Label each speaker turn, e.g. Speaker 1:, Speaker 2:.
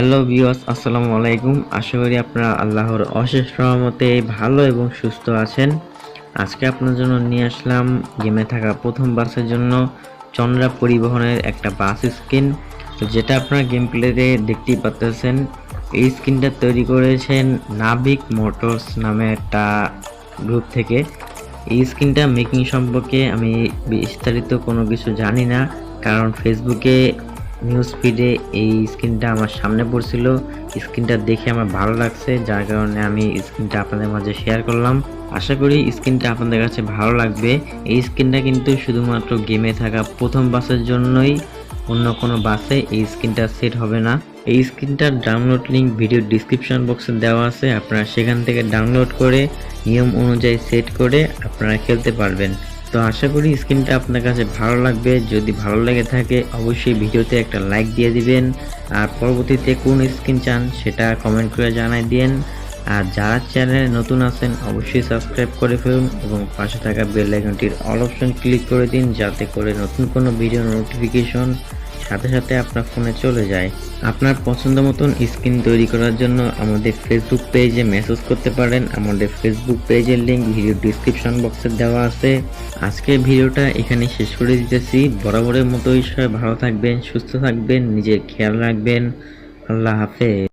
Speaker 1: Hello বিওস আসসালামু আলাইকুম। আশা করি আপনারা আল্লাহর অশেষ রহমতে ভালো এবং সুস্থ আছেন। আজকে আপনার জন্য নিয়ে আসলাম গেমে থাকা প্রথম বাসের জন্য চন্দ্রা পরিবহনের একটা বাস স্কিন তো যেটা আপনারা গেম প্লেতে দেখতেই পাচ্ছেন এই স্কিনটা তৈরি করেছেন নাবিক মোটরস নামে একটা গ্রুপ থেকে। এই স্কিনটা মেকিং সম্পর্কে আমি বিস্তারিত কোনো কিছু জানি না। কারণ ফেসবুকে নিউজ ফিডে এই স্ক্রিনটা আমার সামনে পড়ছিল। স্ক্রিনটা দেখে আমার ভালো লাগছে, যার কারণে আমি স্ক্রিনটা আপনাদের মাঝে শেয়ার করলাম। আশা করি স্ক্রিনটা আপনাদের কাছে ভালো লাগবে। এই স্ক্রিনটা কিন্তু শুধুমাত্র গেমে থাকা প্রথম বাসের জন্যই, অন্য কোনো বাসে এই স্ক্রিনটা সেট হবে না। এই স্ক্রিনটার ডাউনলোড লিঙ্ক ভিডিও ডিসক্রিপশন বক্সে দেওয়া আছে, আপনারা সেখান থেকে ডাউনলোড করে নিয়ম অনুযায়ী সেট করে আপনারা খেলতে পারবেন। তো আশা করি স্ক্রিনটা আপনার কাছে ভালো লাগবে। যদি ভালো লেগে থাকে, অবশ্যই ভিডিওতে একটা লাইক দিয়ে দিবেন। আর পরবর্তীতে কোন স্ক্রিন চান, সেটা কমেন্ট করে জানাই দিন। আর যারা চ্যানেলে নতুন আছেন, অবশ্যই সাবস্ক্রাইব করে ফেলুন এবং পাশে থাকা বেল আইকনটির অল অপশন ক্লিক করে দিন, যাতে করে নতুন কোনো ভিডিও নোটিফিকেশন সাথে সাথে আপনার ফোনে চলে যায়। আপনার পছন্দ মতন স্ক্রিন তৈরি করার জন্য আমাদের ফেসবুক পেজে মেসেজ করতে পারেন। আমাদের ফেসবুক পেজের লিঙ্ক ভিডিও ডিসক্রিপশন বক্সে দেওয়া আছে। আজকের ভিডিওটা এখানে শেষ করে দিতেছি। বরাবরের মতোই সবাই ভালো থাকবেন, সুস্থ থাকবেন, নিজের খেয়াল রাখবেন। আল্লাহ হাফেজ।